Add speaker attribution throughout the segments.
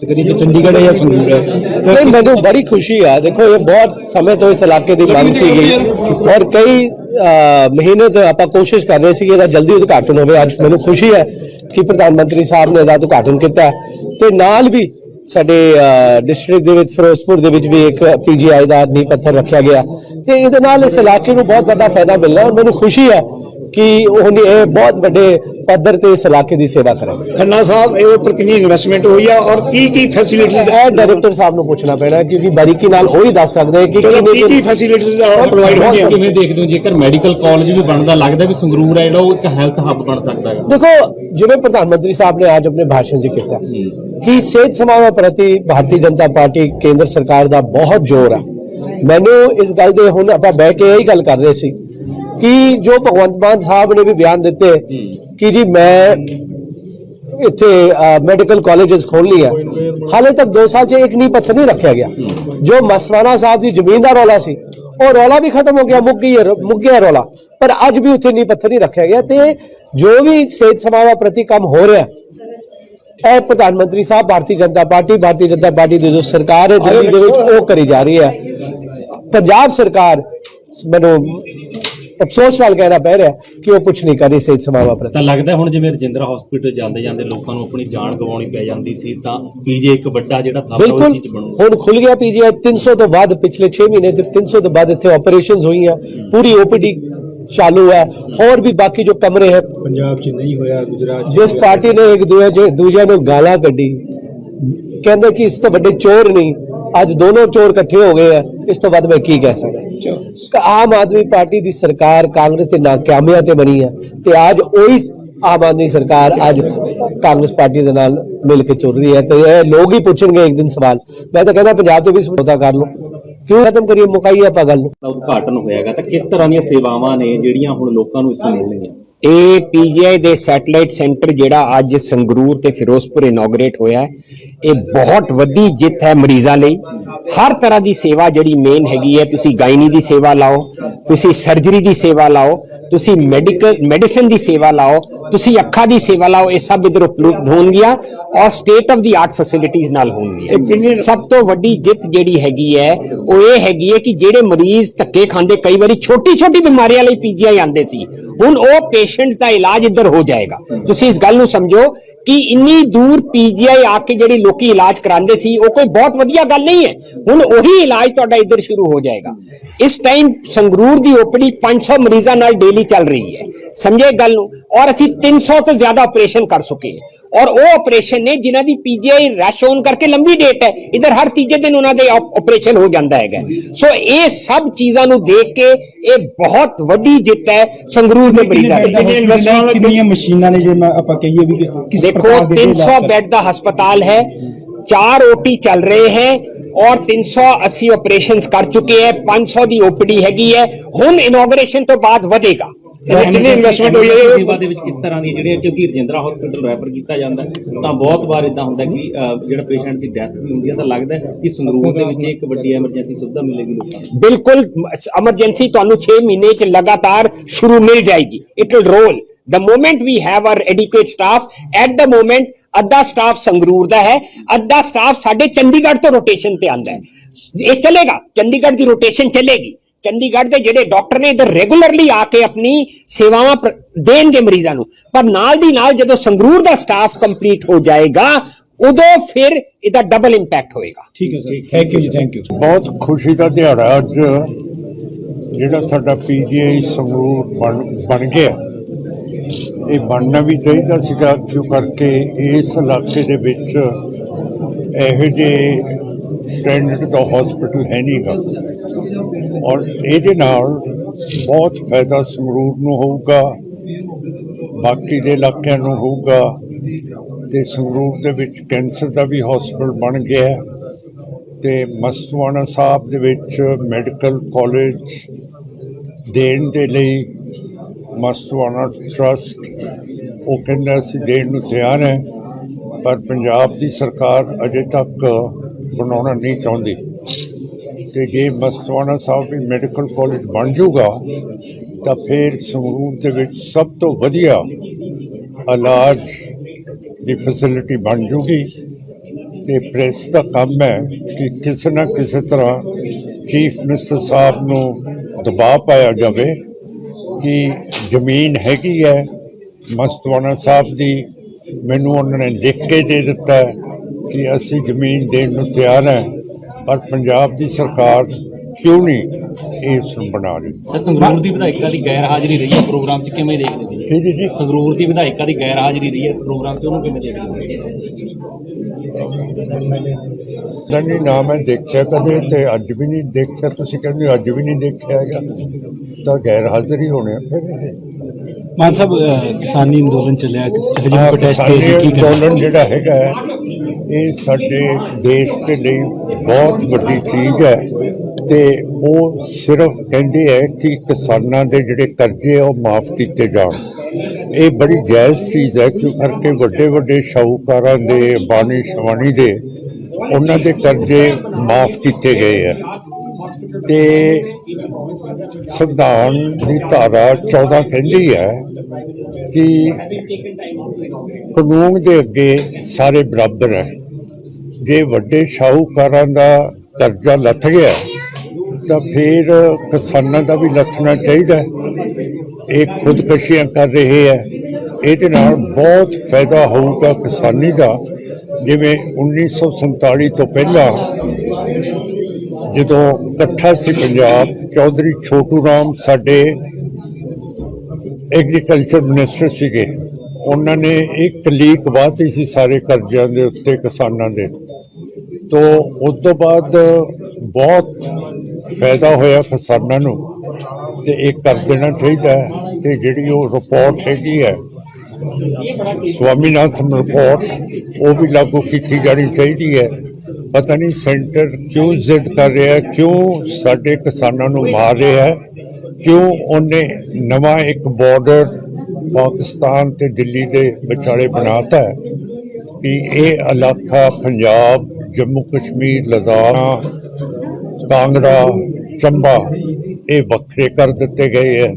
Speaker 1: ਕਰੀ ਤੇ ਚੰਡੀਗੜ੍ਹ ਹੈ ਜਾਂ ਸੰਗਰੂਰ ਹੈ।
Speaker 2: ਨਹੀਂ ਮੈਨੂੰ ਬੜੀ ਖੁਸ਼ੀ ਆ। ਦੇਖੋ ਇਹ ਬਹੁਤ ਸਮੇਂ ਤੋਂ ਇਸ ਇਲਾਕੇ ਦੀ ਮੰਗ ਸੀਗੀ। ਔਰ ਕਈ ਮਹੀਨੇ ਤੋਂ ਆਪਾਂ ਕੋਸ਼ਿਸ਼ ਕਰ ਰਹੇ ਸੀ ਇਹਦਾ ਜਲਦੀ ਉਦਘਾਟਨ ਹੋਵੇ। ਅੱਜ ਮੈਨੂੰ ਖੁਸ਼ੀ ਹੈ ਕਿ ਪ੍ਰਧਾਨ ਮੰਤਰੀ ਸਾਹਿਬ ਨੇ ਇਹਦਾ ਉਦਘਾਟਨ ਕੀਤਾ। ਤੇ ਨਾਲ ਵੀ ਸਾਡੇ ਡਿਸਟ੍ਰਿਕਟ ਦੇ ਵਿੱਚ ਫਿਰੋਜ਼ਪੁਰ ਦੇ ਵਿੱਚ ਵੀ ਇੱਕ ਪੀਜੀਆਈ ਦਾ ਨੀਂਹ ਪੱਥਰ ਰੱਖਿਆ ਗਿਆ। ਤੇ ਇਹਦੇ ਨਾਲ ਇਸ ਇਲਾਕੇ ਨੂੰ ਬਹੁਤ ਵੱਡਾ ਫਾਇਦਾ ਮਿਲਣਾ ਔਰ ਮੈਨੂੰ ਖੁਸ਼ੀ ਹੈ ਕਿ ਉਹ ਇਹ ਬਹੁਤ ਵੱਡੇ ਪੱਧਰ ਤੇ ਇਸ ਇਲਾਕੇ ਦੀ ਸੇਵਾ ਕਰਨਗੇ
Speaker 1: ਖੰਨਾ ਸਾਹਿਬ ਇਹਦੇ ਉੱਪਰ ਕਿੰਨੀ ਇਨਵੈਸਟਮੈਂਟ ਹੋਈ ਆ ਔਰ ਕੀ ਕੀ ਫੈਸਿਲਿਟੀਜ਼
Speaker 2: ਇਹ ਡਾਇਰੈਕਟਰ ਸਾਹਿਬ ਨੂੰ ਪੁੱਛਣਾ ਪੈਣਾ ਕਿਉਂਕਿ ਬਾਰੀਕੀ ਨਾਲ ਉਹ ਹੀ ਦੱਸ ਸਕਦੇ ਹੈ ਕਿ
Speaker 1: ਕੀ ਕੀ ਫੈਸਿਲਿਟੀਜ਼ ਪ੍ਰੋਵਾਈਡ ਹੋਈਆਂ
Speaker 3: ਕਿਵੇਂ ਦੇਖਦੇ ਹੋ ਜੇਕਰ ਮੈਡੀਕਲ ਕਾਲਜ ਵੀ ਬਣਦਾ ਲੱਗਦਾ ਵੀ ਸੰਗਰੂਰ ਹੈ ਜਿਹੜਾ ਉਹ ਇੱਕ ਹੈਲਥ ਹੱਬ ਬਣ ਸਕਦਾ ਹੈ।
Speaker 2: ਦੇਖੋ ਜਿਵੇਂ ਪ੍ਰਧਾਨ ਮੰਤਰੀ ਸਾਹਿਬ ਨੇ ਅੱਜ ਆਪਣੇ ਭਾਸ਼ਣ 'ਚ ਕੀਤਾ ਕਿ ਸਿਹਤ ਸੇਵਾਵਾਂ ਪ੍ਰਤੀ ਭਾਰਤੀ ਜਨਤਾ ਪਾਰਟੀ ਕੇਂਦਰ ਸਰਕਾਰ ਦਾ ਬਹੁਤ ਜ਼ੋਰ ਹੈ ਮੈਨੂੰ ਇਸ ਗੱਲ ਦੇ ਹੁਣ ਆਪਾਂ ਬਹਿ ਕੇ ਇਹੀ ਗੱਲ ਕਰ ਰਹੇ ਸੀ ਕਿ ਜੋ ਭਗਵੰਤ ਮਾਨ ਸਾਹਿਬ ਨੇ ਵੀ ਬਿਆਨ ਦਿੱਤੇ ਕਿ ਜੀ ਮੈਂ ਇੱਥੇ ਮੈਡੀਕਲ ਕਾਲਜਸ ਖੋਲ੍ਹਣੀ ਹੈ ਹਾਲੇ ਤੱਕ 2 ਸਾਲ 'ਚ ਇੱਕ ਨੀ ਪੱਥਰ ਨਹੀਂ ਰੱਖਿਆ ਗਿਆ। ਜੋ ਮਸਵਾਨਾ ਸਾਹਿਬ ਦੀ ਜ਼ਮੀਨ ਦਾ ਰੌਲਾ ਸੀ ਉਹ ਰੌਲਾ ਵੀ ਖਤਮ ਹੋ ਗਿਆ ਮੁੱਕ ਗਈ ਮੁੱਕ ਗਿਆ ਰੌਲਾ। ਪਰ ਅੱਜ ਵੀ ਉੱਥੇ ਨੀ ਪੱਥਰ ਨਹੀਂ ਰੱਖਿਆ ਗਿਆ ਤੇ ਜੋ ਵੀ ਸਿਹਤ ਸੇਵਾਵਾਂ ਪ੍ਰਤੀ ਕੰਮ ਹੋ ਰਿਹਾ ਇਹ ਪ੍ਰਧਾਨ ਮੰਤਰੀ ਸਾਹਿਬ ਭਾਰਤੀ ਜਨਤਾ ਪਾਰਟੀ ਭਾਰਤੀ ਜਨਤਾ ਪਾਰਟੀ ਦੀ ਜੋ ਸਰਕਾਰ ਹੈ ਦਿੱਲੀ ਦੇ ਵਿੱਚ ਉਹ ਕਰੀ ਜਾ ਰਹੀ ਹੈ। ਪੰਜਾਬ ਸਰਕਾਰ ਮੈਨੂੰ ਅਫਸੋਸ ਨਾਲ ਕਹਿਣਾ ਪੈ ਰਿਹਾ ਕਿ ਉਹ ਕੁਝ ਨਹੀਂ ਕਰ ਰਹੀ ਸਿਹਤ ਸੇਵਾਵਾਂ ਪ੍ਰਤੀ
Speaker 3: ਤਾਂ ਲੱਗਦਾ ਹੁਣ ਜਿਵੇਂ ਰਜਿੰਦਰਾ ਹਸਪੀਟਲ ਜਾਂਦੇ ਜਾਂਦੇ ਲੋਕਾਂ ਨੂੰ ਆਪਣੀ ਜਾਨ ਗਵਾਉਣੀ ਪੈ ਜਾਂਦੀ ਸੀ ਤਾਂ ਪੀਜੇ ਇੱਕ ਵੱਡਾ ਜਿਹੜਾ ਥਾਂ ਉਹ ਚੀਜ਼ ਬਣੂ
Speaker 2: ਹੁਣ ਖੁੱਲ ਗਿਆ ਪੀਜੀਆਈ 300 ਤੋਂ ਵੱਧ ਪਿਛਲੇ 6 ਮਹੀਨੇ ਤੇ 300 ਤੋਂ ਵੱਧ ਇੱਥੇ ਆਪਰੇਸ਼ਨਸ ਹੋਈਆਂ ਪੂਰੀ ਓਪੀਡੀ ਚਾਲੂ ਹੈ। ਹੋਰ ਵੀ ਬਾਕੀ ਜੋ ਕਮਰੇ ਹੈ
Speaker 1: ਪੰਜਾਬ 'ਚ ਨਹੀਂ ਹੋਇਆ ਗੁਜਰਾਤ 'ਚ
Speaker 2: ਜਿਸ ਪਾਰਟੀ ਨੇ ਇੱਕ ਦੂਜੇ ਦੂਜਿਆਂ ਨੂੰ ਗਾਲਾਂ ਕੱਢੀ। ਕਹਿੰਦੇ ਕਿ ਇਸ ਤੋਂ ਵੱਡੇ ਚੋਰ ਨਹੀਂ ਅੱਜ ਦੋਨੋਂ ਚੋਰ ਇਕੱਠੇ ਹੋ ਗਏ ਆ ਇਸ ਤੋਂ ਵੱਧ ਮੈਂ ਕੀ ਕਹਿ ਸਕਦਾ? ਆਮ ਆਦਮੀ ਪਾਰਟੀ ਦੀ ਸਰਕਾਰ ਕਾਂਗਰਸ ਦੇ ਨਾਕਾਮੀਆਂ ਤੇ ਬਣੀ ਹੈ ਤੇ ਅੱਜ ਉਹੀ ਆਮ ਆਦਮੀ ਸਰਕਾਰ ਅੱਜ ਕਾਂਗਰਸ ਪਾਰਟੀ ਦੇ ਨਾਲ ਮਿਲ ਕੇ ਚੱਲ ਰਹੀ ਹੈ ਤੇ ਇਹ ਲੋਕ ਹੀ ਪੁੱਛਣਗੇ ਇੱਕ ਦਿਨ ਸਵਾਲ। ਮੈਂ ਤਾਂ ਕਹਿੰਦਾ ਪੰਜਾਬ 'ਚ ਵੀ ਸਮਝੌਤਾ ਕਰ ਲਓ। ਕਿਉਂ ਖਤਮ ਕਰੀਏ ਮੁਕਾਈਏ ਆਪਾਂ ਗੱਲ ਨੂੰ?
Speaker 3: ਉਦਘਾਟਨ ਹੋਇਆਗਾ ਤਾਂ ਕਿਸ ਤਰ੍ਹਾਂ ਦੀਆਂ ਸੇਵਾਵਾਂ ਨੇ ਜਿਹੜੀਆਂ ਹੁਣ ਲੋਕਾਂ ਨੂੰ ਇੱਥੋਂ ਮਿਲਣਗੀਆਂ?
Speaker 4: ਇਹ ਪੀਜੀਆਈ ਦੇ ਸੈਟੇਲਾਈਟ ਸੈਂਟਰ ਜਿਹੜਾ ਅੱਜ ਸੰਗਰੂਰ ਤੇ ਫਿਰੋਜ਼ਪੁਰ ਇਨੋਗਰੇਟ ਹੋਇਆ ਇਹ ਬਹੁਤ ਵੱਡੀ ਜਿੱਤ ਹੈ ਮਰੀਜ਼ਾਂ ਲਈ। ਹਰ ਤਰ੍ਹਾਂ ਦੀ ਸੇਵਾ ਜਿਹੜੀ ਮੇਨ ਹੈਗੀ ਹੈ, ਤੁਸੀਂ ਗਾਇਨੀ ਦੀ ਸੇਵਾ ਲਾਓ, ਤੁਸੀਂ ਸਰਜਰੀ ਦੀ ਸੇਵਾ ਲਾਓ, ਤੁਸੀਂ ਮੈਡੀਕਲ ਮੈਡੀਸਨ ਦੀ ਸੇਵਾ ਲਾਓ ਤੁਸੀਂ ਅੱਖਾਂ ਦੀ ਸੇਵਾ ਲਾਓ ਇਹ ਸਭ ਇਧਰ ਉਪਲਬਧ ਹੋਣਗੀਆਂ ਔਰ ਸਟੇਟ ਆਫ ਦੀ ਆਰਟ ਫੈਸਿਲਿਟੀਆਂ ਨਾਲ ਹੋਣਗੀਆਂ। ਸਭ ਤੋਂ ਵੱਡੀ ਜਿੱਤ ਜਿਹੜੀ ਹੈਗੀ ਹੈ ਉਹ ਇਹ ਹੈਗੀ ਹੈ ਕਿ ਜਿਹੜੇ ਮਰੀਜ਼ ਧੱਕੇ ਖਾਂਦੇ ਕਈ ਵਾਰੀ ਛੋਟੀ ਛੋਟੀ ਬਿਮਾਰੀਆਂ ਲਈ ਪੀਜੀਆਈ ਆਉਂਦੇ ਸੀ। ਹੁਣ ਉਹ ਪੇਸ਼ੈਂਟਸ ਦਾ ਇਲਾਜ ਇੱਧਰ ਹੋ ਜਾਏਗਾ। ਤੁਸੀਂ ਇਸ ਗੱਲ ਨੂੰ ਸਮਝੋ ਕਿ ਇੰਨੀ ਦੂਰ ਪੀਜੀਆਈ ਆ ਕੇ ਜਿਹੜੀ ਲੋਕੀ ਇਲਾਜ ਕਰਾਉਂਦੇ ਸੀ ਉਹ ਕੋਈ ਬਹੁਤ ਵਧੀਆ ਗੱਲ ਨਹੀਂ ਹੈ। ਹੁਣ ਉਹੀ ਇਲਾਜ ਤੁਹਾਡਾ ਇੱਧਰ ਸ਼ੁਰੂ ਹੋ ਜਾਏਗਾ। ਇਸ ਟਾਈਮ ਸੰਗਰੂਰ ਦੀ ਓਪੀਡੀ 500 ਮਰੀਜ਼ਾਂ ਨਾਲ ਡੇਲੀ ਚੱਲ ਰਹੀ ਹੈ। ਸਮਝੇ ਗੱਲ ਨੂੰ? ਔਰ ਅਸੀਂ 300 ਤੋਂ ਜ਼ਿਆਦਾ ਆਪਰੇਸ਼ਨ ਕਰ ਚੁੱਕੇ ਹਾਂ। ਔਰ ਉਹ ਆਪਰੇਸ਼ਨ ਨੇ ਜਿਨ੍ਹਾਂ ਦੀ ਪੀਜੀਆਈ ਰਸ਼ ਹੋਣ ਕਰਕੇ ਲੰਬੀ ਡੇਟ ਹੈ ਇਧਰ ਹਰ ਤੀਜੇ ਦਿਨ ਉਹਨਾਂ ਦੇ ਆਪਰੇਸ਼ਨ ਹੋ ਜਾਂਦਾ ਹੈਗਾ। ਸੋ ਇਹ ਸਭ ਚੀਜ਼ਾਂ ਨੂੰ ਦੇਖ ਕੇ ਇਹ ਬਹੁਤ ਵੱਡੀ ਜਿੱਤ ਹੈ ਸੰਗਰੂਰ ਦੇ ਮਰੀਜ਼ਾਂ ਦੀ
Speaker 5: ਕਿੰਨੀਆਂ ਮਸ਼ੀਨਾਂ ਨੇ ਜੇ ਆਪਾਂ ਕਹੀਏ ਵੀ ਕਿਸ
Speaker 4: ਦੇਖੋ
Speaker 5: ਪ੍ਰਕਾਰ ਦੇ
Speaker 4: 300
Speaker 5: ਇਲਾਜ
Speaker 4: बेड ਦਾ ਹਸਪਤਾਲ ਹੈ ਚਾਰ ਓਟੀ ਚੱਲ ਰਹੇ ਹੈ ਔਰ 380 ਆਪਰੇਸ਼ਨਸ ਕਰ ਚੁੱਕੇ ਹੈ 500 ਦੀ ਓਪੀਡੀ ਹੈਗੀ ਹੈ। ਹੁਣ ਇਨੋਗ੍ਰੇਸ਼ਨ ਤੋਂ ਬਾਅਦ ਵਧੇਗਾ।
Speaker 1: ਇਹਦੀ ਕਿੰਨੀ ਇਨਵੈਸਟਮੈਂਟ ਹੋਈ ਹੈ?
Speaker 3: ਸੇਵਾ ਦੇ ਵਿੱਚ ਕਿਸ ਤਰ੍ਹਾਂ ਦੀ ਜਿਹੜੀਆਂ ਕਿਉਂਕਿ ਰਜਿੰਦਰਾ ਹਸਪੀਟਲ ਰੈਫਰ ਕੀਤਾ ਜਾਂਦਾ ਤਾਂ ਬਹੁਤ ਵਾਰ ਇਦਾਂ ਹੁੰਦਾ ਕਿ ਜਿਹੜਾ ਪੇਸ਼ੈਂਟ ਦੀ ਡੈਥ ਵੀ ਹੁੰਦੀ ਹੈ ਤਾਂ ਲੱਗਦਾ ਕਿ ਸੰਗਰੂਰ ਦੇ ਵਿੱਚ ਇੱਕ ਵੱਡੀ ਐਮਰਜੈਂਸੀ ਸੁਵਿਧਾ ਮਿਲੇਗੀ ਲੋਕਾਂ ਨੂੰ।
Speaker 4: ਬਿਲਕੁਲ ਐਮਰਜੈਂਸੀ ਤੁਹਾਨੂੰ 6 ਮਹੀਨੇ ਚ ਲਗਾਤਾਰ ਸ਼ੁਰੂ ਮਿਲ ਜਾਏਗੀ। It will roll the moment we have our adequate staff at the moment ਅੱਧਾ ਸਟਾਫ ਸੰਗਰੂਰ ਦਾ ਹੈ ਅੱਧਾ ਸਟਾਫ ਸਾਡੇ ਚੰਡੀਗੜ੍ਹ ਤੋਂ ਰੋਟੇਸ਼ਨ ਤੇ ਆਂਦਾ ਹੈ। ਇਹ ਚੱਲੇਗਾ ਚੰਡੀਗੜ੍ਹ ਦੀ ਰੋਟੇਸ਼ਨ ਚੱਲੇਗੀ। ਚੰਡੀਗੜ੍ਹ ਦੇ ਜਿਹੜੇ ਡਾਕਟਰ ਨੇ ਇਧਰ ਰੈਗੂਲਰਲੀ ਆ ਕੇ ਆਪਣੀ ਸੇਵਾਵਾਂ ਦੇਣਗੇ ਮਰੀਜ਼ਾਂ ਨੂੰ। ਪਰ ਨਾਲ ਦੀ ਨਾਲ ਜਦੋਂ ਸੰਗਰੂਰ ਦਾ ਸਟਾਫ ਕੰਪਲੀਟ ਹੋ ਜਾਏਗਾ ਉਦੋਂ ਫਿਰ ਇਹਦਾ ਡਬਲ ਇੰਪੈਕਟ ਹੋਏਗਾ।
Speaker 5: ਠੀਕ ਹੈ ਸਰ। ਥੈਂਕ ਯੂ ਜੀ ਥੈਂਕ ਯੂ
Speaker 6: ਬਹੁਤ ਖੁਸ਼ੀ ਦਾ ਦਿਹਾੜਾ ਅੱਜ ਜਿਹੜਾ ਸਾਡਾ ਪੀਜੀਆਈ ਸੰਗਰੂਰ ਬਣ ਬਣ ਗਿਆ। ਇਹ ਬਣਨਾ ਵੀ ਚਾਹੀਦਾ ਸੀਗਾ ਕਿਉਂ ਕਰਕੇ ਇਸ ਇਲਾਕੇ ਦੇ ਵਿੱਚ ਇਹੋ ਜਿਹੇ ਸਟੈਂਡਰਡ ਦਾ ਹਸਪੀਟਲ ਹੈ ਨਹੀਂਗਾ ਔਰ ਇਹਦੇ ਨਾਲ ਬਹੁਤ ਫਾਇਦਾ ਸੰਗਰੂਰ ਨੂੰ ਹੋਊਗਾ, ਬਾਕੀ ਦੇ ਇਲਾਕਿਆਂ ਨੂੰ ਹੋਊਗਾ ਤੇ ਸੰਗਰੂਰ ਦੇ ਵਿੱਚ ਕੈਂਸਰ ਦਾ ਵੀ ਹਸਪੀਟਲ ਬਣ ਗਿਆ ਹੈ ਤੇ ਮਸਤਵਾਣਾ ਸਾਹਿਬ ਦੇ ਵਿੱਚ ਮੈਡੀਕਲ ਕਾਲਜ ਦੇਣ ਦੇ ਲਈ ਮਸਤਵਾਣਾ ਟਰਸਟ ਉਹ ਕਹਿੰਦਾ ਅਸੀਂ ਦੇਣ ਨੂੰ ਤਿਆਰ ਹੈ, ਪਰ ਪੰਜਾਬ ਦੀ ਸਰਕਾਰ ਅਜੇ ਤੱਕ ਬਣਾਉਣਾ ਨਹੀਂ ਚਾਹੁੰਦੀ। ਤੇ ਜੇ ਮਸਤਵਾਣਾ ਸਾਹਿਬ ਵੀ ਮੈਡੀਕਲ ਕਾਲਜ ਬਣ ਜਾਊਗਾ, ਤਾਂ ਫਿਰ ਸੰਗਰੂਰ ਦੇ ਵਿੱਚ ਸਭ ਤੋਂ ਵਧੀਆ ਇਲਾਜ ਦੀ ਫੈਸਿਲਿਟੀ ਬਣ ਜੂਗੀ ਤੇ ਪ੍ਰੈਸ ਦਾ ਕੰਮ ਹੈ ਕਿ ਕਿਸੇ ਨਾ ਕਿਸੇ ਤਰ੍ਹਾਂ ਚੀਫ ਮਿਨਿਸਟਰ ਸਾਹਿਬ ਨੂੰ ਦਬਾਅ ਪਾਇਆ ਜਾਵੇ ਕਿ ਜ਼ਮੀਨ ਹੈਗੀ ਹੈ। ਮਸਤਵਾਨਾ ਸਾਹਿਬ ਦੀ ਮੈਨੂੰ ਉਹਨਾਂ ਨੇ ਲਿਖ ਕੇ ਦੇ ਦਿੱਤਾ ਕਿ ਅਸੀਂ ਜ਼ਮੀਨ ਦੇਣ ਨੂੰ ਤਿਆਰ ਹਾਂ। ਪਰ ਪੰਜਾਬ ਦੀ ਸਰਕਾਰ ਕਿਉਂ ਨਹੀਂ ਇਸ ਨੂੰ ਬਣਾ ਰਹੀ?
Speaker 3: ਸਰ ਸੰਗਰੂਰ ਦੀ ਵਿਧਾਇਕਾ ਦੀ ਗੈਰ ਹਾਜ਼ਰੀ ਰਹੀ ਹੈ ਪ੍ਰੋਗਰਾਮ 'ਚ ਕਿਵੇਂ ਦੇਖਦੇ
Speaker 6: ਕਿਹਦੀ ਜੀ?
Speaker 3: ਸੰਗਰੂਰ ਦੀ ਵਿਧਾਇਕਾ ਦੀ ਗੈਰ ਹਾਜ਼ਰੀ ਰਹੀ ਹੈ ਇਸ ਪ੍ਰੋਗਰਾਮ 'ਚ ਉਹਨੂੰ ਕਿਵੇਂ ਦੇਖਦੇ ਸੀ
Speaker 6: ਨਹੀਂ ਨਾ ਮੈਂ ਦੇਖਿਆ ਕਦੇ ਤੇ ਅੱਜ ਵੀ ਨਹੀਂ ਦੇਖਿਆ। ਤੁਸੀਂ ਕਹਿੰਦੇ ਹੋ ਅੱਜ ਵੀ ਨਹੀਂ ਦੇਖਿਆ ਹੈਗਾ। ਤਾਂ ਗੈਰ ਹਾਜ਼ਰੀ ਹੋਣੇ ਫਿਰ
Speaker 5: ਮਾਨ ਸਾਹਿਬ ਅਹ, ਕਿਸਾਨੀ ਅੰਦੋਲਨ ਚੱਲਿਆ ਹਜੇ ਪ੍ਰੋਟੈਸਟ ਤੇ ਕੀ
Speaker 6: ਅੰਦੋਲਨ ਜਿਹੜਾ ਹੈਗਾ ਹੈ, ਇਹ ਸਾਡੇ ਦੇਸ਼ ਦੇ ਲਈ ਬਹੁਤ ਵੱਡੀ ਚੀਜ਼ ਹੈ ਤੇ ਉਹ ਸਿਰਫ ਕਹਿੰਦੇ ਹੈ ਕਿ ਕਿਸਾਨਾਂ ਦੇ ਜਿਹੜੇ ਕਰਜ਼ੇ ਆ ਉਹ ਮਾਫ ਕੀਤੇ ਜਾਣ। ਇਹ ਬੜੀ ਜਾਇਜ਼ ਚੀਜ਼ ਹੈ ਕਿਉਂ ਕਰਕੇ ਵੱਡੇ ਵੱਡੇ ਸ਼ਾਹੂਕਾਰਾਂ ਦੇ ਬਾਣੀ ਸ਼ਵਾਨੀ ਦੇ ਉਹਨਾਂ ਦੇ ਕਰਜ਼ੇ ਮਾਫ ਕੀਤੇ ਗਏ ਹੈ। ਤੇ ਸੰਵਿਧਾਨ ਦੀ ਧਾਰਾ 14 ਕਹਿੰਦੀ ਹੈ ਕਿ ਕਾਨੂੰਨ ਦੇ ਅੱਗੇ ਸਾਰੇ ਬਰਾਬਰ ਹੈ। ਜੇ ਵੱਡੇ ਸ਼ਾਹੂਕਾਰਾਂ ਦਾ ਕਰਜ਼ਾ ਲੱਥ ਗਿਆ, ਤਾਂ ਫਿਰ ਕਿਸਾਨਾਂ ਦਾ ਵੀ ਲੱਥਣਾ ਚਾਹੀਦਾ ਇਹ ਖੁਦਕਸ਼ੀਆਂ ਕਰ ਰਹੇ ਹੈ। ਇਹਦੇ ਨਾਲ ਬਹੁਤ ਫਾਇਦਾ ਹੋਊਗਾ ਕਿਸਾਨੀ ਦਾ। ਜਿਵੇਂ 1947 ਤੋਂ ਪਹਿਲਾਂ ਜਦੋਂ ਇਕੱਠਾ ਸੀ ਪੰਜਾਬ, ਚੌਧਰੀ ਛੋਟੂ ਰਾਮ ਸਾਡੇ ਐਗਰੀਕਲਚਰ ਮਿਨਿਸਟਰ ਸੀਗੇ। ਉਹਨਾਂ ਨੇ ਇੱਕ ਲੀਕ ਬਾਤੀ ਸੀ ਸਾਰੇ ਕਰਜ਼ਿਆਂ ਦੇ ਉੱਤੇ, ਕਿਸਾਨਾਂ ਦੇ। ਤੋਂ ਉਸ ਤੋਂ ਬਾਅਦ ਬਹੁਤ ਫਾਇਦਾ ਹੋਇਆ ਕਿਸਾਨਾਂ ਨੂੰ ਤੇ ਇਹ ਕਰ ਦੇਣਾ ਚਾਹੀਦਾ ਹੈ ਤੇ ਜਿਹੜੀ ਉਹ ਰਿਪੋਰਟ ਹੈਗੀ ਹੈ, ਸਵਾਮੀਨਾਥਨ ਰਿਪੋਰਟ ਉਹ ਵੀ ਲਾਗੂ ਕੀਤੀ ਜਾਣੀ ਚਾਹੀਦੀ ਹੈ। ਪਤਾ ਨਹੀਂ ਸੈਂਟਰ ਕਿਉਂ ਜ਼ਿੱਦ ਕਰ ਰਿਹਾ ਕਿਉਂ ਸਾਡੇ ਕਿਸਾਨਾਂ ਨੂੰ ਮਾਰ ਰਿਹਾ ਕਿਉਂ ਉਹਨੇ ਨਵਾਂ ਇੱਕ ਬਾਰਡਰ ਪਾਕਿਸਤਾਨ ਤੇ ਦਿੱਲੀ ਦੇ ਵਿਚਾਲੇ ਬਣਾਤਾ ਹੈ ਕਿ ਇਹ ਇਲਾਕਾ ਪੰਜਾਬ, ਜੰਮੂ ਕਸ਼ਮੀਰ, ਲਦਾਖ, ਕਾਂਗੜਾ, ਚੰਬਾ ਇਹ ਵੱਖਰੇ ਕਰ ਦਿੱਤੇ ਗਏ ਹੈ।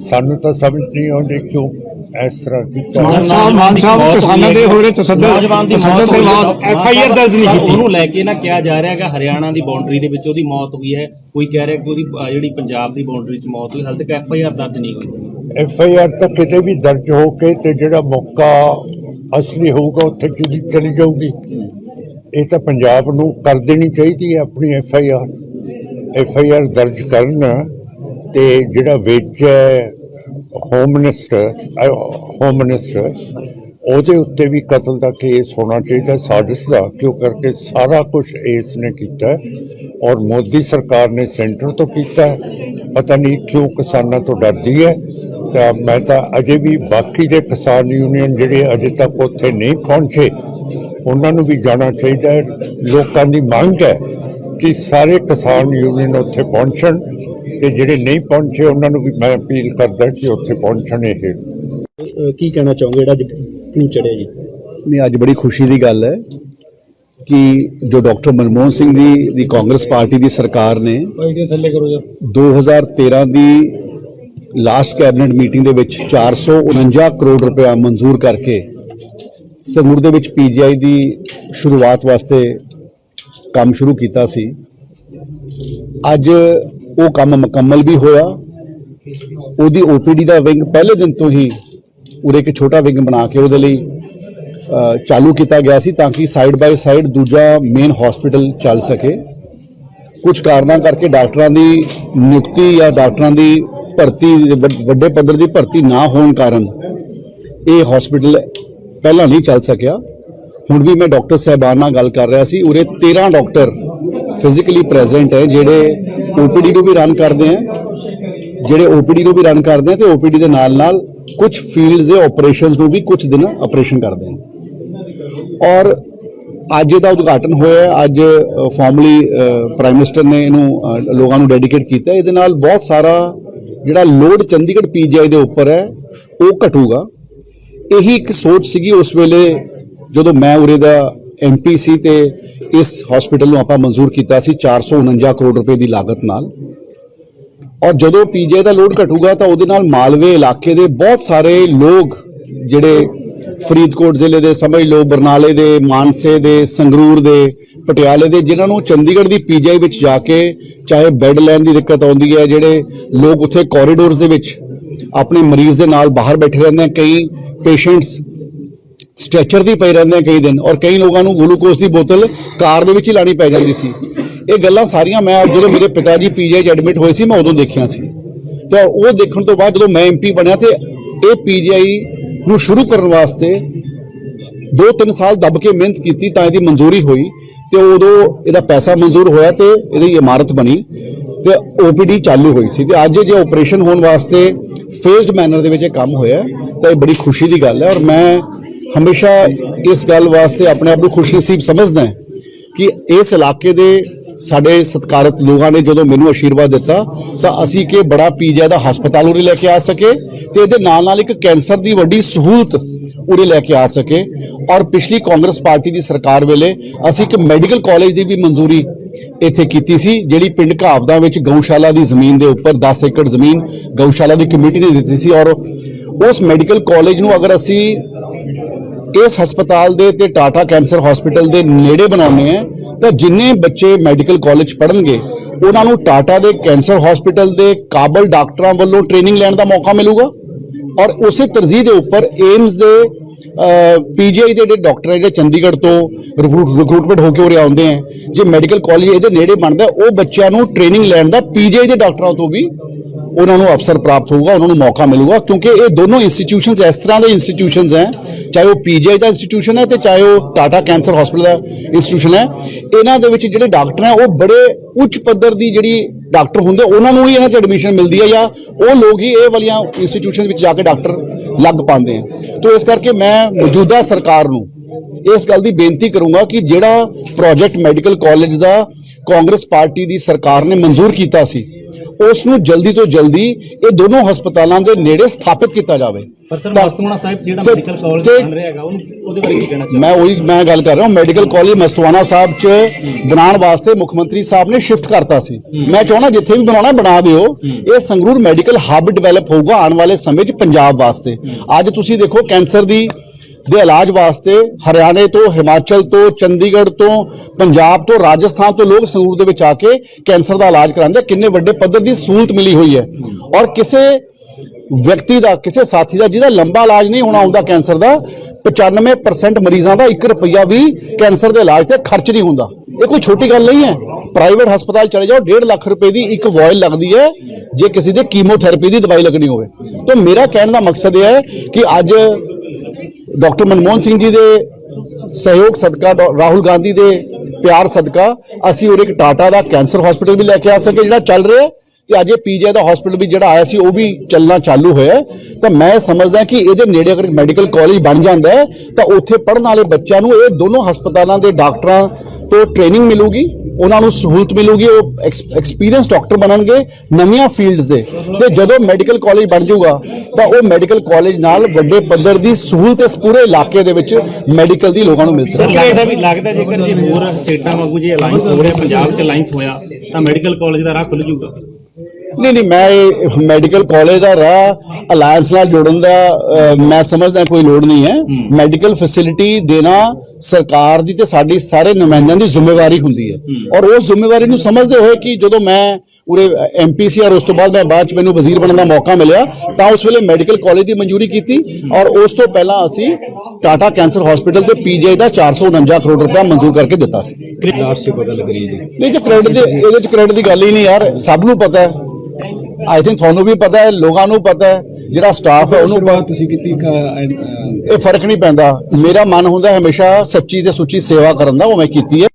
Speaker 6: ਸਾਨੂੰ ਤਾਂ ਸਮਝ ਨਹੀਂ ਆਉਂਦੀ ਕਿਉਂ ਇਸ ਤਰ੍ਹਾਂ ਕੀਤਾ।
Speaker 1: ਮਾਨ ਸਾਹਿਬ ਮਾਨ ਸਾਹਿਬ ਕਿਸਾਨਾਂ ਦੇ ਹੋ ਰਹੇ ਤਸੱਦਦ
Speaker 3: ਨੌਜਵਾਨ ਦੀ
Speaker 1: ਤਸੱਦਦ
Speaker 3: ਮੌਤ
Speaker 1: ਦੇ। ਬਾਅਦ ਐਫ ਆਈ ਆਰ ਦਰਜ ਨਹੀਂ ਕੀਤੀ।
Speaker 3: ਉਹਨੂੰ ਲੈ ਕੇ ਨਾ ਕਿਹਾ ਜਾ ਰਿਹਾ ਹੈਗਾ ਹਰਿਆਣਾ ਦੀ ਬਾਉਂਡਰੀ ਦੇ ਵਿੱਚ ਉਹਦੀ ਮੌਤ ਹੋਈ ਹੈ। ਕੋਈ ਕਹਿ ਰਿਹਾ ਕਿ ਉਹਦੀ ਜਿਹੜੀ ਪੰਜਾਬ ਦੀ ਬਾਉਂਡਰੀ 'ਚ ਮੌਤ ਹੋਈ ਹਾਲ ਤੱਕ ਐਫ ਆਈ ਆਰ ਦਰਜ ਨਹੀਂ ਹੋਈ।
Speaker 6: ਐਫ ਆਈ ਆਰ ਤਾਂ ਕਿਤੇ ਵੀ ਦਰਜ ਹੋ ਕੇ ਤੇ ਜਿਹੜਾ ਮੌਕਾ ਅਸਲੀ ਹੋਊਗਾ ਉੱਥੇ ਚਲੀ ਚਲੀ ਜਾਊਗੀ। ਇਹ ਤਾਂ ਪੰਜਾਬ ਨੂੰ ਕਰ ਦੇਣੀ ਚਾਹੀਦੀ ਹੈ ਆਪਣੀ F I R. F I R ਦਰਜ ਕਰਨ ਤੇ ਜਿਹੜਾ ਵਿੱਚ ਹੈ ਹੋਮ ਮਿਨਿਸਟਰ ਹੋਮ ਮਿਨਿਸਟਰ ਉਹਦੇ ਉੱਤੇ ਵੀ ਕਤਲ ਦਾ ਕੇਸ ਹੋਣਾ ਚਾਹੀਦਾ, ਸਾਜ਼ਿਸ਼ ਦਾ, ਕਿਉਂ ਕਰਕੇ ਸਾਰਾ ਕੁਝ ਇਸ ਨੇ ਕੀਤਾ ਔਰ ਮੋਦੀ ਸਰਕਾਰ ਨੇ ਸੈਂਟਰ ਤੋਂ ਕੀਤਾ। ਪਤਾ ਨਹੀਂ ਕਿਉਂ ਕਿਸਾਨਾਂ ਤੋਂ ਡਰਦੀ ਹੈ। ਤਾਂ ਮੈਂ ਤਾਂ ਅਜੇ ਵੀ ਬਾਕੀ ਦੇ ਕਿਸਾਨ ਯੂਨੀਅਨ ਜਿਹੜੇ ਅਜੇ ਤੱਕ ਉੱਥੇ ਨਹੀਂ ਪਹੁੰਚੇ, ਉਹਨਾਂ ਨੂੰ ਵੀ ਜਾਣਾ ਚਾਹੀਦਾ ਲੋਕਾਂ ਦੀ ਮੰਗ ਹੈ ਕਿ ਸਾਰੇ ਕਿਸਾਨ ਯੂਨੀਅਨ ਉੱਥੇ ਪਹੁੰਚਣ। ਤੇ ਜਿਹੜੇ ਨਹੀਂ ਪਹੁੰਚੇ ਉਹਨਾਂ ਨੂੰ ਵੀ ਮੈਂ ਅਪੀਲ ਕਰਦਾ ਕਿ ਉੱਥੇ ਪਹੁੰਚਣ ਇਹ
Speaker 5: ਕੀ ਕਹਿਣਾ ਚਾਹੋਗੇ? ਜਿਹੜਾ ਅੱਜ ਭੂ ਚੜਿਆ ਜੀ।
Speaker 7: ਨਹੀਂ ਅੱਜ ਬੜੀ ਖੁਸ਼ੀ ਦੀ ਗੱਲ ਹੈ ਕਿ ਜੋ ਡਾਕਟਰ ਮਨਮੋਹਨ ਸਿੰਘ ਦੀ ਦੀ ਕਾਂਗਰਸ ਪਾਰਟੀ ਦੀ ਸਰਕਾਰ ਨੇ
Speaker 5: ਥੱਲੇ ਕਰੋ ਜੀ
Speaker 7: 2013 ਦੀ ਲਾਸਟ ਕੈਬਨਿਟ ਮੀਟਿੰਗ ਦੇ ਵਿੱਚ 449 ਕਰੋੜ ਰੁਪਇਆ ਮਨਜ਼ੂਰ ਕਰਕੇ ਸੰਗਰੂਰ ਦੇ ਵਿੱਚ ਪੀਜੀਆਈ ਦੀ ਸ਼ੁਰੂਆਤ ਵਾਸਤੇ ਕੰਮ ਸ਼ੁਰੂ ਕੀਤਾ ਸੀ। ਅੱਜ ਉਹ ਕੰਮ ਮੁਕੰਮਲ ਵੀ ਹੋਇਆ। ਉਹਦੀ ਓਪੀਡੀ ਦਾ ਵਿੰਗ ਪਹਿਲੇ ਦਿਨ ਤੋਂ ਹੀ ਉਰੇ ਇੱਕ ਛੋਟਾ ਵਿੰਗ ਬਣਾ ਕੇ ਉਹਦੇ ਲਈ ਚਾਲੂ ਕੀਤਾ ਗਿਆ ਸੀ ਤਾਂ ਕਿ ਸਾਈਡ ਬਾਈ ਸਾਈਡ ਦੂਜਾ ਮੇਨ ਹਸਪੀਟਲ ਚੱਲ ਸਕੇ। ਕੁਝ ਕਾਰਨਾਂ ਕਰਕੇ ਡਾਕਟਰਾਂ ਦੀ ਨਿਯੁਕਤੀ ਜਾਂ ਡਾਕਟਰਾਂ ਦੀ ਭਰਤੀ, ਵੱਡੇ ਪੱਧਰ ਦੀ ਭਰਤੀ ਨਾ ਹੋਣ ਕਾਰਨ ਇਹ ਹਸਪੀਟਲ ਪਹਿਲਾਂ ਨਹੀਂ ਚੱਲ ਸਕਿਆ। ਹੁਣ ਵੀ ਮੈਂ ਡਾਕਟਰ ਸਾਹਿਬਾਨ ਨਾਲ ਗੱਲ ਕਰ ਰਿਹਾ ਸੀ। ਉਰੇ 13 ਡਾਕਟਰ ਫਿਜ਼ੀਕਲੀ ਪ੍ਰੈਜ਼ੈਂਟ ਹੈ, ਜਿਹੜੇ ਓਪੀਡੀ ਨੂੰ ਵੀ ਰਨ ਕਰਦੇ ਹੈ, ਜਿਹੜੇ ਓਪੀਡੀ ਨੂੰ ਵੀ ਰਨ ਕਰਦੇ ਆ ਤੇ ਓਪੀਡੀ ਦੇ ਨਾਲ ਨਾਲ ਕੁਝ ਫੀਲਡਸ ਦੇ ਆਪਰੇਸ਼ਨਸ ਨੂੰ ਵੀ ਕੁਝ ਦਿਨ ਆਪਰੇਸ਼ਨ ਕਰਦੇ ਆ ਔਰ ਅੱਜ ਇਹਦਾ ਉਦਘਾਟਨ ਹੋਇਆ ਅੱਜ ਫਾਰਮਲੀ ਪ੍ਰਾਈਮ ਮਿਨਿਸਟਰ ਨੇ ਇਹਨੂੰ ਲੋਕਾਂ ਨੂੰ ਡੈਡੀਕੇਟ ਕੀਤਾ ਇਹਦੇ ਨਾਲ ਬਹੁਤ ਸਾਰਾ ਜਿਹੜਾ ਲੋਡ ਚੰਡੀਗੜ੍ਹ ਪੀਜੀਆਈ ਦੇ ਉੱਪਰ ਹੈ, ਉਹ ਘਟੂਗਾ। ਇਹੀ ਇੱਕ ਸੋਚ ਸੀਗੀ ਉਸ ਵੇਲੇ ਜਦੋਂ ਮੈਂ ਉਰੇ ਦਾ ਐਮਪੀ ਸੀ ਤੇ ਇਸ ਹਸਪੀਟਲ ਨੂੰ ਆਪਾਂ ਮਨਜ਼ੂਰ ਕੀਤਾ ਸੀ 449 ਕਰੋੜ ਰੁਪਏ ਦੀ ਲਾਗਤ ਨਾਲ। ਔਰ ਜਦੋਂ ਪੀਜੀਆਈ ਦਾ ਲੋਡ ਘਟੂਗਾ ਤਾਂ ਉਹਦੇ ਨਾਲ ਮਾਲਵੇ ਇਲਾਕੇ ਦੇ ਬਹੁਤ ਸਾਰੇ ਲੋਕ ਜਿਹੜੇ ਫਰੀਦਕੋਟ ਜ਼ਿਲ੍ਹੇ ਦੇ, ਸਮਝ ਲਓ, ਬਰਨਾਲੇ ਦੇ, ਮਾਨਸੇ ਦੇ, ਸੰਗਰੂਰ ਦੇ, ਪਟਿਆਲੇ ਦੇ, ਜਿਨ੍ਹਾਂ ਨੂੰ ਚੰਡੀਗੜ੍ਹ ਦੀ ਪੀਜੀਆਈ ਵਿੱਚ ਜਾ ਕੇ ਚਾਹੇ ਬੈੱਡ ਲੈਣ ਦੀ ਦਿੱਕਤ ਆਉਂਦੀ ਹੈ, ਜਿਹੜੇ ਲੋਕ ਉੱਥੇ ਕੋਰੀਡੋਰਸ ਦੇ ਵਿੱਚ ਆਪਣੇ ਮਰੀਜ਼ ਦੇ ਨਾਲ ਬਾਹਰ ਬੈਠੇ ਰਹਿੰਦੇ ਕਈ ਪੇਸ਼ੈਂਟਸ ਸਟ੍ਰੈਚਰ ਦੀ ਪਏ ਰਹਿੰਦੇ ਕਈ ਦਿਨ ਔਰ ਕਈ ਲੋਕਾਂ ਨੂੰ ਗਲੂਕੋਜ਼ ਦੀ ਬੋਤਲ ਕਾਰ ਦੇ ਵਿੱਚ ਹੀ ਲਾਣੀ ਪੈ ਜਾਂਦੀ ਸੀ। ਇਹ ਗੱਲਾਂ ਸਾਰੀਆਂ ਮੈਂ ਜਦੋਂ ਮੇਰੇ ਪਿਤਾ ਜੀ ਪੀਜੀਆਈ 'ਚ ਐਡਮਿਟ ਹੋਏ ਸੀ, ਮੈਂ ਉਦੋਂ ਦੇਖੀਆਂ ਸੀ। ਤੇ ਉਹ ਦੇਖਣ ਤੋਂ ਬਾਅਦ ਜਦੋਂ ਮੈਂ ਐਮਪੀ ਬਣਿਆ ਤੇ ਇਹ ਪੀਜੀਆਈ ਨੂੰ ਸ਼ੁਰੂ ਕਰਨ ਵਾਸਤੇ 2-3 ਸਾਲ ਦੱਬ ਕੇ ਮਿਹਨਤ ਕੀਤੀ ਤਾਂ ਇਹਦੀ ਮਨਜ਼ੂਰੀ ਹੋਈ ਤੇ ਉਦੋਂ ਇਹਦਾ ਪੈਸਾ ਮਨਜ਼ੂਰ ਹੋਇਆ ਤੇ ਇਹਦੀ ਇਮਾਰਤ ਬਣੀ ਤੇ ਓਪੀਡੀ ਚਾਲੂ ਹੋਈ ਸੀ। ਤੇ ਅੱਜ ਜੇ ਆਪਰੇਸ਼ਨ ਹੋਣ ਵਾਸਤੇ ਫੇਜ਼ਡ ਮੈਨਰ ਦੇ ਵਿੱਚ ਇਹ ਕੰਮ ਹੋਇਆ, ਤਾਂ ਇਹ ਬੜੀ ਖੁਸ਼ੀ ਦੀ ਗੱਲ ਹੈ ਔਰ ਮੈਂ ਹਮੇਸ਼ਾ ਇਸ ਗੱਲ ਵਾਸਤੇ ਆਪਣੇ ਆਪ ਨੂੰ ਖੁਸ਼ਨਸੀਬ ਸਮਝਦਾ ਕਿ ਇਸ ਇਲਾਕੇ ਦੇ ਸਾਡੇ ਸਤਿਕਾਰਤ ਲੋਕਾਂ ਨੇ ਜਦੋਂ ਮੈਨੂੰ ਆਸ਼ੀਰਵਾਦ ਦਿੱਤਾ ਤਾਂ ਅਸੀਂ ਕਿ ਬੜਾ ਪੀਜੀਆ ਦਾ ਹਸਪਤਾਲ ਉਰੇ ਲੈ ਕੇ ਆ ਸਕੇ ਤੇ ਇਹਦੇ ਨਾਲ ਨਾਲ ਇੱਕ ਕੈਂਸਰ ਦੀ ਵੱਡੀ ਸਹੂਲਤ ਉਰੇ ਲੈ ਕੇ ਆ ਸਕੇ। ਔਰ ਪਿਛਲੀ ਕਾਂਗਰਸ ਪਾਰਟੀ ਦੀ ਸਰਕਾਰ ਵੇਲੇ ਅਸੀਂ ਇੱਕ ਮੈਡੀਕਲ ਕਾਲਜ ਦੀ ਵੀ ਮਨਜ਼ੂਰੀ ਇੱਥੇ ਕੀਤੀ ਸੀ, ਜਿਹੜੀ ਪਿੰਡ ਘਾਵਦਾ ਵਿੱਚ ਗਊਸ਼ਾਲਾ ਦੀ ਜ਼ਮੀਨ ਦੇ ਉੱਪਰ 10 ਏਕੜ ਜ਼ਮੀਨ ਗਊਸ਼ਾਲਾ ਦੀ ਕਮੇਟੀ ਨੇ ਦਿੱਤੀ ਸੀ। ਔਰ ਉਸ ਮੈਡੀਕਲ ਕਾਲਜ ਨੂੰ ਅਗਰ ਅਸੀਂ ਇਸ ਹਸਪਤਾਲ ਦੇ ਤੇ ਟਾਟਾ ਕੈਂਸਰ ਹਸਪੀਟਲ ਦੇ ਨੇੜੇ ਬਣਾਉਣੇ ਆ ਤਾਂ ਜਿੰਨੇ ਬੱਚੇ ਮੈਡੀਕਲ ਕਾਲਜ ਪੜ੍ਹਨਗੇ, ਉਹਨਾਂ ਨੂੰ ਟਾਟਾ ਦੇ ਕੈਂਸਰ ਹਸਪੀਟਲ ਦੇ ਕਾਬਲ ਡਾਕਟਰਾਂ ਵੱਲੋਂ ਟ੍ਰੇਨਿੰਗ ਲੈਣ ਦਾ ਮੌਕਾ ਮਿਲੂਗਾ। ਔਰ ਉਸੇ ਤਰਜੀਹ ਦੇ ਉੱਪਰ ਏਮਸ ਦੇ ਪੀਜੀਆਈ ਦੇ ਜਿਹੜੇ ਡਾਕਟਰ ਹੈ ਜਿਹੜੇ ਚੰਡੀਗੜ੍ਹ ਤੋਂ ਰਿਕਰੂਟਮੈਂਟ ਹੋ ਕੇ ਉਰੇ ਆਉਂਦੇ ਆ ਜੇ ਮੈਡੀਕਲ ਕਾਲਜ ਇਹਦੇ ਨੇੜੇ ਬਣਦਾ, ਉਹ ਬੱਚਿਆਂ ਨੂੰ ਟ੍ਰੇਨਿੰਗ ਲੈਣ ਦਾ ਪੀਜੀਆਈ ਦੇ ਡਾਕਟਰਾਂ ਤੋਂ ਵੀ ਉਹਨਾਂ ਨੂੰ ਅਵਸਰ ਪ੍ਰਾਪਤ ਹੋਊਗਾ, ਉਹਨਾਂ ਨੂੰ ਮੌਕਾ ਮਿਲੂਗਾ, ਕਿਉਂਕਿ ਇਹ ਦੋਨੋਂ ਇੰਸਟੀਟਿਊਸ਼ਨਸ ਇਸ ਤਰ੍ਹਾਂ ਦੇ ਇੰਸਟੀਟਿਊਸ਼ਨਸ ਹੈ ਚਾਹੇ ਉਹ ਪੀਜੀਆਈ ਦਾ ਇੰਸਟੀਟਿਊਸ਼ਨ ਹੈ ਤੇ ਚਾਹੇ ਉਹ ਟਾਟਾ ਕੈਂਸਰ ਹਸਪੀਟਲ ਦਾ ਇੰਸਟੀਟਿਊਸ਼ਨ ਹੈ, ਇਹਨਾਂ ਦੇ ਵਿੱਚ ਜਿਹੜੇ ਡਾਕਟਰ ਹੈ, ਉਹ ਬੜੇ ਉੱਚ ਪੱਧਰ ਦੀ ਜਿਹੜੀ ਡਾਕਟਰ ਹੁੰਦੇ, ਉਹਨਾਂ ਨੂੰ ਹੀ ਇਹਨਾਂ 'ਚ ਐਡਮਿਸ਼ਨ ਮਿਲਦੀ ਹੈ ਜਾਂ ਉਹ ਲੋਕ ਹੀ ਇਹ ਵਾਲੀਆਂ ਇੰਸਟੀਟਿਊਸ਼ਨ ਵਿੱਚ ਜਾ ਕੇ ਡਾਕਟਰ ਲੱਗ ਪਾਉਂਦੇ ਆ ਤੋਂ ਇਸ ਕਰਕੇ ਮੈਂ ਮੌਜੂਦਾ ਸਰਕਾਰ ਨੂੰ ਇਸ ਗੱਲ ਦੀ ਬੇਨਤੀ ਕਰੂੰਗਾ ਕਿ ਜਿਹੜਾ ਪ੍ਰੋਜੈਕਟ ਮੈਡੀਕਲ ਕਾਲਜ ਦਾ ਕਾਂਗਰਸ ਪਾਰਟੀ ਦੀ ਸਰਕਾਰ ਨੇ ਮਨਜ਼ੂਰ ਕੀਤਾ ਸੀ ਉਸ ਨੂੰ ਜਲਦੀ ਤੋਂ ਜਲਦੀ ਇਹ ਦੋਨੋਂ ਹਸਪਤਾਲਾਂ ਦੇ ਨੇੜੇ ਸਥਾਪਿਤ ਕੀਤਾ ਜਾਵੇ।
Speaker 3: ਪਰ ਸਰ ਮਸਤੂਆਣਾ ਸਾਹਿਬ ਜਿਹੜਾ ਮੈਡੀਕਲ ਕਾਲਜ ਬਣ ਰਿਹਾ ਹੈਗਾ ਉਹਦੇ ਬਾਰੇ ਕੀ ਕਹਿਣਾ ਚਾਹੁੰਦੇ
Speaker 7: ਮੈਂ ਉਹੀ ਮੈਂ ਗੱਲ ਕਰ ਰਿਹਾ ਹਾਂ ਮੈਡੀਕਲ ਕਾਲਜ ਮਸਤਵਾਨਾ ਸਾਹਿਬ ਚ ਬਣਾਉਣ ਵਾਸਤੇ ਮੁੱਖ ਮੰਤਰੀ ਸਾਹਿਬ ਨੇ ਸ਼ਿਫਟ ਕਰਤਾ ਸੀ। ਮੈਂ ਚਾਹੁੰਦਾ ਜਿੱਥੇ ਵੀ ਬਣਾਉਣਾ ਬਣਾ ਦਿਓ। ਇਹ ਸੰਗਰੂਰ ਮੈਡੀਕਲ ਹੱਬ ਡਿਵੈਲਪ ਹੋਊਗਾ ਆਉਣ ਵਾਲੇ ਸਮੇਂ ਚ ਪੰਜਾਬ ਵਾਸਤੇ। ਅੱਜ ਤੁਸੀਂ ਦੇਖੋ ਕੈਂਸਰ ਦੀ ਦੇ ਇਲਾਜ ਵਾਸਤੇ ਹਰਿਆਣੇ ਤੋਂ, ਹਿਮਾਚਲ ਤੋਂ, ਚੰਡੀਗੜ੍ਹ ਤੋਂ, ਪੰਜਾਬ ਤੋਂ, ਰਾਜਸਥਾਨ ਤੋਂ ਲੋਕ ਸੰਗਰੂਰ ਦੇ ਵਿੱਚ ਆ ਕੇ ਕੈਂਸਰ ਦਾ ਇਲਾਜ ਕਰਾਉਂਦੇ ਕਿੰਨੇ ਵੱਡੇ ਪੱਧਰ ਦੀ ਸਹੂਲਤ ਮਿਲੀ ਹੋਈ ਹੈ। ਔਰ ਕਿਸੇ ਵਿਅਕਤੀ ਦਾ, ਕਿਸੇ ਸਾਥੀ ਦਾ ਜਿਹਦਾ ਲੰਬਾ ਇਲਾਜ ਨਹੀਂ ਹੋਣਾ ਹੁੰਦਾ ਕੈਂਸਰ ਦਾ 95% ਮਰੀਜ਼ਾਂ ਦਾ 1 ਰੁਪਿਆ ਵੀ ਕੈਂਸਰ ਦੇ ਇਲਾਜ ਤੇ ਖਰਚ ਨਹੀਂ ਹੁੰਦਾ। ਇਹ ਕੋਈ ਛੋਟੀ ਗੱਲ ਨਹੀਂ ਹੈ। ਪ੍ਰਾਈਵੇਟ ਹਸਪਤਾਲ ਚਲੇ ਜਾਓ 1.5 ਲੱਖ ਰੁਪਏ ਦੀ ਇੱਕ ਵੋਇਲ ਲੱਗਦੀ ਹੈ, ਜੇ ਕਿਸੇ ਦੇ ਕੀਮੋਥੈਰੇਪੀ ਦੀ ਦਵਾਈ ਲੱਗਣੀ ਹੋਵੇ। ਤਾਂ ਮੇਰਾ ਕਹਿਣ ਦਾ ਮਕਸਦ ਇਹ ਹੈ ਕਿ ਅੱਜ ਡਾਕਟਰ ਮਨਮੋਹਨ ਸਿੰਘ ਜੀ ਦੇ ਸਹਿਯੋਗ ਸਦਕਾ ਡਾ- ਰਾਹੁਲ ਗਾਂਧੀ ਦੇ ਪਿਆਰ ਸਦਕਾ, ਅਸੀਂ ਉਰੇ ਇੱਕ ਟਾਟਾ ਦਾ ਕੈਂਸਰ ਹਸਪੀਟਲ ਵੀ ਲੈ ਕੇ ਆ ਸਕੇ, ਜਿਹੜਾ ਚੱਲ ਰਿਹਾ ਹੈ ਤੇ ਅੱਜ ਇਹ ਪੀਜੀਆਈ ਦਾ ਹਸਪੀਟਲ ਵੀ ਜਿਹੜਾ ਆਇਆ ਸੀ, ਉਹ ਵੀ ਚੱਲਣਾ ਚਾਲੂ ਹੋਇਆ ਤਾਂ ਮੈਂ ਸਮਝਦਾ ਕਿ ਇਹਦੇ ਨੇੜੇ ਅਗਰ ਮੈਡੀਕਲ ਕਾਲਜ ਬਣ ਜਾਂਦਾ ਤਾਂ ਉੱਥੇ ਪੜ੍ਹਨ ਵਾਲੇ ਬੱਚਿਆਂ ਨੂੰ ਇਹ ਦੋਨੋਂ ਹਸਪਤਾਲਾਂ ਦੇ ਡਾਕਟਰਾਂ ਤੋਂ ਟ੍ਰੇਨਿੰਗ ਮਿਲੂਗੀ। ਉਹਨਾਂ ਨੂੰ ਸਹੂਲਤ ਮਿਲੂਗੀ ਉਹ ਐਕਸਪੀਰੀਅੰਸ ਡਾਕਟਰ ਬਣਨਗੇ ਨਵੀਆਂ ਫੀਲਡਸ ਦੇ। ਤੇ ਜਦੋਂ ਮੈਡੀਕਲ ਕਾਲਜ ਬਣ ਜਾਊਗਾ ਤਾਂ ਉਹ ਮੈਡੀਕਲ ਕਾਲਜ ਨਾਲ ਵੱਡੇ ਪੱਧਰ ਦੀ ਸਹੂਲਤ ਇਸ ਪੂਰੇ ਇਲਾਕੇ ਦੇ ਵਿੱਚ ਮੈਡੀਕਲ ਦੀ ਲੋਕਾਂ ਨੂੰ ਮਿਲ ਸਕਦੀ ਹੈ।
Speaker 3: ਲੱਗਦਾ ਵੀ ਲੱਗਦਾ ਜੇਕਰ ਜੇ ਹੋਰ ਸਟੇਟਾਂ ਵਾਂਗੂ ਜੇ ਅਲਾਈਅੰਸ ਹੋ ਰਿਹਾ ਪੰਜਾਬ 'ਚ ਅਲਾਈਅੰਸ ਹੋਇਆ ਤਾਂ ਮੈਡੀਕਲ ਕਾਲਜ ਦਾ ਰਾਹ ਖੁੱਲ ਜਾਊਗਾ?
Speaker 7: ਨਹੀਂ ਨਹੀਂ ਮੈਂ ਇਹ ਮੈਡੀਕਲ ਕਾਲਜ ਦਾ ਰਾਹ ਅਲਾਈਅੰਸ ਨਾਲ ਜੋੜਨ ਦਾ ਮੈਂ ਸਮਝਦਾ ਕੋਈ ਲੋੜ ਨਹੀਂ ਹੈ। ਮੈਡੀਕਲ ਫੈਸਿਲਿਟੀ ਦੇਣਾ ਸਰਕਾਰ ਦੀ ਤੇ ਸਾਡੀ ਸਾਰੇ ਨੁਮਾਇੰਦਿਆਂ ਦੀ ਜ਼ਿੰਮੇਵਾਰੀ ਹੁੰਦੀ ਹੈ। ਔਰ ਉਸ ਜ਼ਿੰਮੇਵਾਰੀ ਨੂੰ ਸਮਝਦੇ ਹੋਏ ਕਿ ਜਦੋਂ ਮੈਂ ਉਰੇ ਐਮਪੀ ਸੀ ਔਰ ਉਸ ਤੋਂ ਬਾਅਦ ਮੈਂ ਬਾਅਦ ਚ ਮੈਨੂੰ ਵਜ਼ੀਰ ਬਣਨ ਦਾ ਮੌਕਾ ਮਿਲਿਆ ਤਾਂ ਉਸ ਵੇਲੇ ਮੈਡੀਕਲ ਕਾਲਜ ਦੀ ਮਨਜ਼ੂਰੀ ਕੀਤੀ ਔਰ ਉਸ ਤੋਂ ਪਹਿਲਾਂ ਅਸੀਂ ਟਾਟਾ ਕੈਂਸਰ ਹਸਪੀਟਲ ਤੇ ਪੀਜੀਆਈ ਦਾ 449 ਕਰੋੜ ਰੁਪਏ ਮਨਜ਼ੂਰ ਕਰਕੇ ਦਿੱਤਾ ਸੀ। ਨਹੀਂ ਜੇ ਕ੍ਰੈਡਿਟ ਦੇ ਇਹਦੇ ਚ ਕ੍ਰੈਡਿਟ ਦੀ ਗੱਲ ਹੀ ਨਹੀਂ ਯਾਰ ਸਭ ਨੂੰ ਪਤਾ ਹੈ। ਆਈ ਥਿੰਕ ਤੁਹਾਨੂੰ ਵੀ ਪਤਾ ਹੈ ਲੋਕਾਂ ਨੂੰ ਪਤਾ ਹੈ। ਜਿਹੜਾ ਸਟਾਫ ਹੈ ਉਹਨੂੰ
Speaker 5: ਸ਼ੁਰੂਆਤ ਤੁਸੀਂ ਕੀਤੀ
Speaker 7: ਇਹ ਫ਼ਰਕ ਨਹੀਂ ਪੈਂਦਾ। ਮੇਰਾ ਮਨ ਹੁੰਦਾ ਹਮੇਸ਼ਾ ਸੱਚੀ ਤੇ ਸੁੱਚੀ ਸੇਵਾ ਕਰਨ ਦਾ ਉਹ ਮੈਂ ਕੀਤੀ ਹੈ।